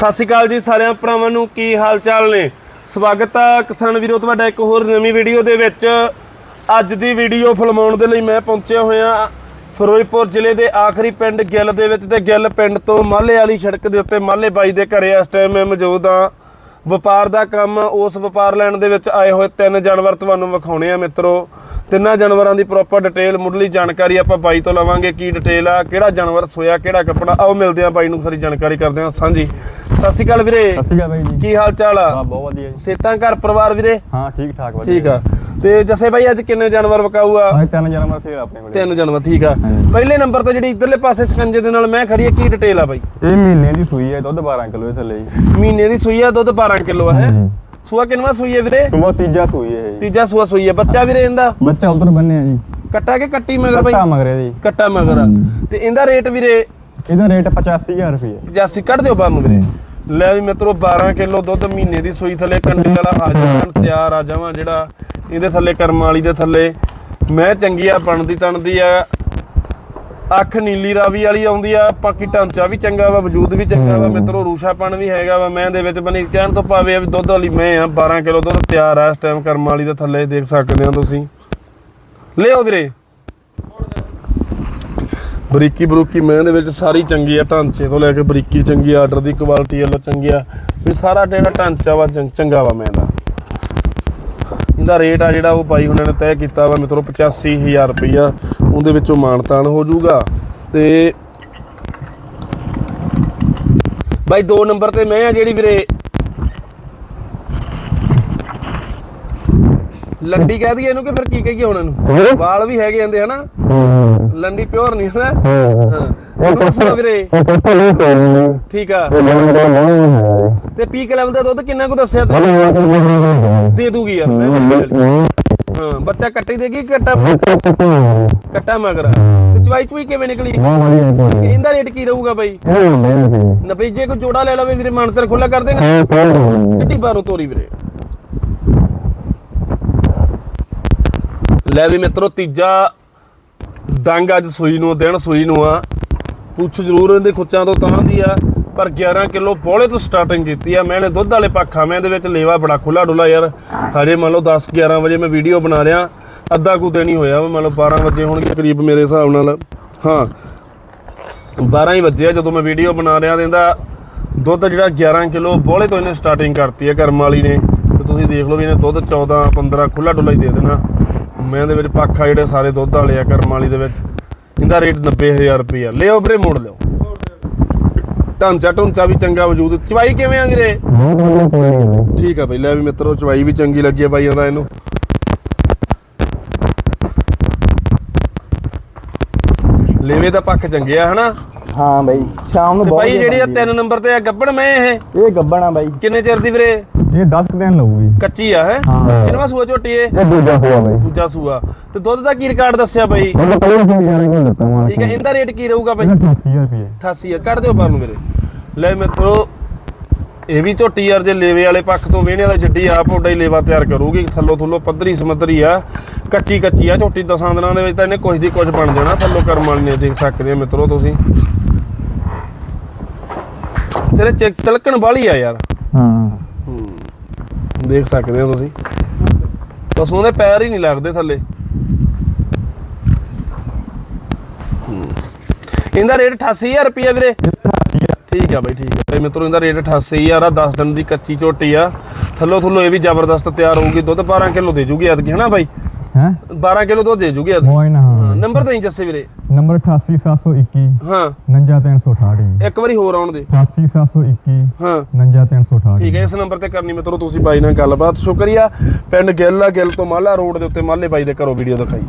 ਸਤਿ ਸ਼੍ਰੀ ਅਕਾਲ ਜੀ ਸਾਰਿਆਂ ਭਰਾਵਾਂ ਨੂੰ, ਕੀ ਹਾਲ ਚਾਲ ਨੇ? ਸਵਾਗਤ ਆ ਕਿਸਾਨ ਵੀਰੋ, ਤੁਹਾਡਾ ਇੱਕ ਹੋਰ ਨਵੀਂ ਵੀਡੀਓ ਦੇ ਵਿੱਚ। ਅੱਜ ਦੀ ਵੀਡੀਓ ਫਿਲਮਾਉਣ ਦੇ ਲਈ ਮੈਂ ਪਹੁੰਚਿਆ ਹੋਇਆ ਫਿਰੋਜ਼ਪੁਰ ਜ਼ਿਲ੍ਹੇ ਦੇ ਆਖਰੀ ਪਿੰਡ ਗਿੱਲ ਦੇ ਵਿੱਚ ਤੇ ਗਿੱਲ ਪਿੰਡ ਤੋਂ ਮਾਲੇ ਵਾਲੀ ਸੜਕ ਦੇ ਉੱਤੇ ਮਾਲੇ ਬਾਈ ਦੇ ਘਰੇ ਇਸ ਟਾਈਮ ਮੈਂ ਮੌਜੂਦ ਆ ਵਪਾਰ ਦਾ ਕੰਮ ਉਸ ਵਪਾਰ ਲੈਣ ਦੇ ਵਿੱਚ ਆਏ ਹੋਏ ਤਿੰਨ ਜਾਨਵਰ ਤੁਹਾਨੂੰ ਵਿਖਾਉਣੇ ਆ ਮਿੱਤਰੋ। ਤਿੰਨਾਂ ਜਾਨਵਰਾਂ ਦੀ ਪ੍ਰੋਪਰ ਡਿਟੇਲ ਮੁੱਢਲੀ ਜਾਣਕਾਰੀ ਆਪਾਂ ਬਾਈ ਤੋਂ ਲਵਾਂਗੇ ਕੀ ਡਿਟੇਲ ਆ ਕਿਹੜਾ ਜਾਨਵਰ ਸੋਇਆ ਕਿਹੜਾ ਕੱਪੜਾ। ਆਓ ਮਿਲਦੇ ਆ ਬਾਈ ਨੂੰ ਸਾਰੀ ਜਾਣਕਾਰੀ ਕਰਦੇ ਆ ਸਾਂਝੀ ਸਤਿ ਸ਼੍ਰੀ ਅਕਾਲ ਵੀਰੇ। ਸਤਿ ਸ਼੍ਰੀ ਅਕਾਲ ਬਾਈ ਜੀ। ਕੀ ਹਾਲ ਚਾਲ ਹਾਂ ਆ ਬਹੁਤ ਵਧੀਆ ਜੀ। ਸੇਤਾਂ ਘਰ ਪਰਿਵਾਰ ਵੀਰੇ? ਹਾਂ ਠੀਕ ਠਾਕ ਵਧੀਆ ਠੀਕ ਆ। ਤੇ ਜਸੇ ਬਾਈ ਅੱਜ ਕਿੰਨੇ ਜਾਨਵਰ ਵਿਕਾਊ ਆ? ਹਾਂ ਤਿੰਨ ਜਨਮ ਸੇ ਆਪਣੇ ਕੋਲੇ। ਤਿੰਨ ਜਾਨਵਰ ਠੀਕ ਆ। ਪਹਿਲੇ ਨੰਬਰ ਤੇ ਜਿਹੜੀ ਇਧਰਲੇ ਪਾਸੇ ਸਕੰਜੇ ਦੇ ਨਾਲ ਮੈਂ ਖੜੀ ਆ ਕੀ ਡਿਟੇਲ ਆ ਬਾਈ? ਇਹ ਮਹੀਨੇ ਦੀ ਸੂਈ ਹੈ ਦੁੱਧ 12 ਕਿਲੋ ਇਹ ਥੱਲੇ ਮਹੀਨੇ ਦੀ ਸੂਈ ਆ ਦੁੱਧ 12 ਕਿਲੋ ਆ ਹੈ? ਸੂਆ ਕਿੰਨਵਾ ਸੂਈ ਹੈ ਵੀਰੇ? ਸੁਬਾ ਤੀਜਾ ਸੂਈ ਹੈ ਜੀ। ਤੀਜਾ ਸੂਆ ਸੂਈ ਹੈ। ਬੱਚਾ ਵੀਰੇ ਇਹਦਾ? ਬੱਚਾ ਉਧਰ ਬੰਨੇ ਆ ਜੀ। ਕੱਟਾ ਕੇ ਕੱਟੀ ਮਗਰ ਬਾਈ? ਕੱਟਾ ਮਗਰੇ ਜੀ। ਕੱਟਾ ਮਗਰ। ਆ। ਤੇ ਇਹਦਾ ਰੇਟ ਵੀਰੇ? ਇਹਦਾ ਰੇਟ 85000 ਰੁਪਏ। 85 ਕੱਢ ਦਿਓ ਬਾਹਰ ਨੂੰ ਵੀਰੇ। ਲੈ ਵੀ ਮਿੱਤਰੋ 12 ਕਿਲੋ ਦੁੱਧ ਮਹੀਨੇ ਦੀ ਸੂਈ ਥੱਲੇ ਕੰਡੇ ਵਾਲਾ ਆ ਜਾਵਾਂ ਤਿਆਰ ਆ ਜਾਵਾਂ ਜਿਹੜਾ। ਇਹਦੇ ਥੱਲੇ ਕਰਮ ਵਾਲੀ ਦੇ ਥੱਲੇ। ਮੈਂ ਚੰਗੀ ਆ ਬਣਦੀ ਤਣਦੀ ਆ। ਅੱਖ ਨੀਲੀ ਰਾਵੀ ਵਾਲੀ ਆਉਂਦੀ ਆ ਬਾਕੀ ਢਾਂਚਾ ਵੀ ਚੰਗਾ ਵਾ ਵਜੂਦ ਵੀ ਚੰਗਾ ਵਾ ਮਿੱਤਰੋ ਰੂਸ਼ਾਪਣ ਵੀ ਹੈਗਾ ਵਾ ਮੈਂ ਦੇ ਵਿੱਚ ਬਣੀ ਕਹਿਣ ਤੋਂ ਭਾਵੇਂ ਆ ਵੀ ਦੁੱਧ ਵਾਲੀ ਮੈਂ ਆ 12 ਕਿਲੋ ਦੁੱਧ ਤਿਆਰ ਆ ਇਸ ਟਾਈਮ ਕਰਮ ਵਾਲੀ ਦੇ ਥੱਲੇ ਦੇਖ ਸਕਦੇ ਹੋ ਤੁਸੀਂ। ਲਿਓ ਵੀਰੇ। ਬਰੀਕੀ ਬਰੂਕੀ ਮੈਂ ਦੇ ਵਿੱਚ ਸਾਰੀ ਚੰਗੀ ਆ ਢਾਂਚੇ ਤੋਂ ਲੈ ਕੇ ਬਰੀਕੀ ਚੰਗੀ ਆ ਆਰਡਰ ਦੀ ਕੁਆਲਿਟੀ ਵੱਲੋਂ ਚੰਗੀ ਆ ਵੀ ਸਾਰਾ ਜਿਹੜਾ ਢਾਂਚਾ ਵਾ ਚੰਗਾ ਵਾ ਮੈਂ ਦਾ। ਇਹਦਾ ਰੇਟ ਆ ਜਿਹੜਾ ਉਹ ਬਾਈ ਉਹਨਾਂ ਨੇ ਤੈਅ ਕੀਤਾ ਵਾ ਮਿੱਤਰੋ 85000 ਰੁਪਈਆ। ਉਹਦੇ ਵਿੱਚੋਂ ਮਾਨਤਾਨ ਹੋ ਜਾਊਗਾ। ਤੇ ਬਾਈ 2 ਨੰਬਰ ਤੇ ਮੈਂ ਆ ਜਿਹੜੀ ਵੀਰੇ ਲੰਡੀ ਕਹਿ ਦਈਏ ਇਹਨੂੰ ਕਿ ਫਿਰ ਕੀ ਕਹੀਏ ਹੁਣ ਇਹਨੂੰ? ਵਾਲ ਵੀ ਹੈਗੇ ਜਾਂਦੇ ਹਨਾ? ਲੰਡੀ ਪਿਓਰ ਨਹੀਂ ਹੁੰਦਾ? ਹਾਂ। ਵੀਰੇ। ਠੀਕ ਆ। ਤੇ ਪੀਕ ਲੈਵਲ ਦਾ ਦੁੱਧ ਕਿੰਨਾ ਕੁ ਦੱਸਿਆ ਤੇ ਦੇ ਦੂਗੀ ਯਾਰ ਹਾਂ ਬੱਚਾ ਕੱਟੀ ਦੇਗੀ ਕਿ ਕੱਟਾ ਕੱਟਾ ਮਗਰ। ਤੇ ਚਵਾਈ ਚੁਈ ਕਿਵੇਂ ਨਿਕਲੀ? ਇਹਦਾ ਰੇਟ ਕੀ ਰਹੂਗਾ ਬਾਈ? ਨਬਈ ਜੇ ਕੋਈ ਜੋੜਾ ਲੈ ਲਵੇ ਵੀਰੇ ਮਾਨਤਰ ਖੁੱਲਾ ਕਰ ਦੇਗਾ ਕੱਟੀ ਬਾਹਰੋਂ ਤੋਰੀ ਵੀਰੇ। ਲੈ ਵੀ ਮਿੱਤਰੋ, ਤੀਜਾ ਦੰਗ ਅੱਜ ਸੂਈ ਨੂੰ, ਦਿਨ ਸੂਈ ਨੂੰ ਆ। ਪੁੱਛ ਜ਼ਰੂਰ ਇਹਦੇ ਖੁੱਚਾਂ ਤੋਂ ਤਾਂ ਦੀ ਆ, ਪਰ 11 ਕਿਲੋ ਬੋਲੇ ਤੋਂ ਸਟਾਰਟਿੰਗ ਕੀਤੀ ਆ। ਮੈਨੇ ਦੁੱਧ ਵਾਲੇ ਪੱਖਾ ਮੈਂ ਇਹਦੇ ਵਿੱਚ ਲੇਵਾ ਬੜਾ ਖੁੱਲਾ ਡੁੱਲਾ ਯਾਰ। ਹਜੇ ਮੰਨ ਲਓ 10 11 ਵਜੇ ਮੈਂ ਵੀਡੀਓ ਬਣਾ ਰਿਹਾ, ਅੱਧਾ ਕੁ ਦਿਨ ਹੀ ਹੋਇਆ ਵਾ, ਮੰਨ ਲਓ 12 ਵਜੇ ਹੋਣਗੇ ਕਰੀਬ ਮੇਰੇ ਹਿਸਾਬ ਨਾਲ। ਹਾਂ 12 ਹੀ ਵਜੇ ਆ ਜਦੋਂ ਮੈਂ ਵੀਡੀਓ ਬਣਾ ਰਿਹਾ, ਤੇ ਇਹਦਾ ਦੁੱਧ ਜਿਹੜਾ 11 ਕਿਲੋ ਬੋਲੇ ਤੋਂ ਇਹਨੇ ਸਟਾਰਟਿੰਗ ਕਰਤੀ ਆ, ਕਰਮ ਵਾਲੀ ਨੇ। ਤੇ ਤੁਸੀਂ ਦੇਖ ਲਓ ਵੀ ਇਹਨੇ ਦੁੱਧ 14 15 ਖੁੱਲਾ ਡੁੱਲਾ ਹੀ ਦੇ ਦੇਣਾ। ਮੈਂ ਦੇ ਵਿੱਚ ਪੱਖਾ ਜਿਹੜੇ ਸਾਰੇ ਦੁੱਧ ਵਾਲੇ ਆ ਕਰਮ ਵਾਲੀ ਦੇ ਵਿੱਚ ਇਹਦਾ ਰੇਟ 90000 ਰੁਪਇਆ ਲਿਓ ਵੀਰੇ ਮੋੜ ਲਿਓ। ਢਾਂਚਾ ਢੁੰਚਾ ਵੀ ਚੰਗਾ ਵਜੂਦ। ਚਵਾਈ ਕਿਵੇਂ ਆ ਵੀਰੇ? ਠੀਕ ਆ ਬਈ ਲੈ ਵੀ ਮਿੱਤਰੋ ਚਵਾਈ ਵੀ ਚੰਗੀ ਲੱਗੀ ਆ ਬਾਈ ਇਹਦਾ ਇਹਨੂੰ। ਲੇਵੇ ਦਾ ਪੱਖ ਚੰਗੇ ਆ ਹਨਾ? ਹਾਂ ਬਾਈ ਸ਼ਾਮ ਨੂੰ ਤੇ ਬਾਈ ਜਿਹੜੀ ਆ ਤਿੰਨ ਨੰਬਰ ਤੇ ਆ ਗੱਬੜ ਮੈਂ ਇਹ? ਇਹ ਗੱਬਣਾ ਬਾਈ। ਕਿੰਨੇ ਚਿਰ ਦੀ ਵੀਰੇ? ਇਹ 10 ਦਿਨ ਲਊਗੀ। ਕੱਚੀ ਆ ਹੈ? ਹਾਂ। ਕਿੰਨਵਾ ਸੂਆ ਝੋਟੀ ਏ ਇਹ ਦੂਜਾ ਹੋਆ ਬਾਈ। ਦੂਜਾ ਸੂਆ। ਤੇ ਦੁੱਧ ਦਾ ਕੀ ਰਿਕਾਰਡ ਦੱਸਿਆ ਬਾਈ? ਮੈਂ ਪਹਿਲੇ ਫੋਨ ਜਾਣ ਕੇ ਦਿੱਤਾ ਮਾਰ ਠੀਕ ਹੈ ਇਹਦਾ ਰੇਟ ਕੀ ਰਹੂਗਾ ਬਾਈ? 88000 ਰੁਪਏ 88 ਕੱਢ ਦਿਓ ਬਾਹਰ ਨੂੰ ਵੀਰੇ ਲੈ ਮਿੱਤਰੋ ਇਹ ਵੀ ਝੋਟੀ ਯਾਰ ਜੇ ਲੇਵੇ ਵਾਲੇ ਪੱਖ ਤੋਂ ਵੇਹਣੇ ਵਾਲਾ ਜੱਡੀ ਆਪ ਓਡਾ ਹੀ ਲੇਵਾ ਤਿਆਰ ਕਰੂਗੀ। ਥੱਲੋ ਥੱਲੋ ਪੱਧਰੀ ਸਮੱਧਰੀ ਆ। ਕੱਚੀ ਕੱਚੀ ਆ ਝੋਟੀ ਦਸਾਂ ਦਿਨਾਂ ਦੇ ਵਿੱਚ ਤਾਂ ਇਹਨੇ ਕੁਝ ਦੀ ਕੁਝ ਬਣ ਜਾਣਾ। ਥੱਲੋ ਕਰਮ ਵਾਲੀ ਨੇ ਦੇਖ ਸਕਦੇ ਆ ਮਿੱਤਰੋ ਤੁਸੀਂ। ਤੇਰੇ ਚੈੱਕ ਤਲਕਣ ਵਾਲੀ ਆ ਯਾਰ। ਹਾਂ। ਦੇਖ ਸਕਦੇ ਹੋ ਤੁਸੀਂ। ਪਸ਼ੂ ਦੇ ਪੈਰ ਹੀ ਨਹੀਂ ਲੱਗਦੇ ਥੱਲੇ। ਇਹਦਾ ਰੇਟ 88000 ਰੁਪਏ ਵੀਰੇ। ਠੀਕ ਆ ਬਾਈ ਠੀਕ ਆ। ਤੇ ਮਿੱਤਰੋ ਇਹਦਾ ਰੇਟ 88000 ਆ 10 ਦਿਨ ਦੀ ਕੱਚੀ ਝੋਟੀ ਆ। ਥੱਲੋ ਥੱਲੋ ਇਹ ਵੀ ਜ਼ਬਰਦਸਤ ਤਿਆਰ ਹੋਊਗੀ। ਦੁੱਧ 12 ਕਿਲੋ ਦੇ ਜੂਗੀ ਐਤਕੀ ਹਨਾ ਬਾਈ? ਹੈ? 12 ਕਿਲੋ ਦੁੱਧ ਦੇ ਜੂਗੀ ਐਤਕੀ। ਮੋਇ ਨਾ ਨੰਬਰ ਤਾਂ ਹੀ ਜੱਸੇ ਵੀਰੇ। ਨੰਬਰ 88721 ਹਾਂ। 99368 ਜੀ ਇੱਕ ਵਾਰੀ ਹੋਰ ਆਉਣ ਦੇ। 88721 ਹਾਂ। 99368 ਠੀਕ ਹੈ ਇਸ ਨੰਬਰ ਤੇ ਕਰਨੀ ਮਿੱਤਰੋ ਤੁਸੀਂ ਬਾਈ ਨਾਲ ਗੱਲਬਾਤ। ਸ਼ੁਕਰੀਆ। ਪਿੰਡ ਗਿੱਲ ਆ ਗਿੱਲ ਤੋਂ ਮਾਲਾ ਰੋਡ ਦੇ ਉੱਤੇ ਮਾਲੇ ਬਾਈ ਦੇ ਘਰੋਂ ਵੀਡੀਓ ਦਿਖਾਈ।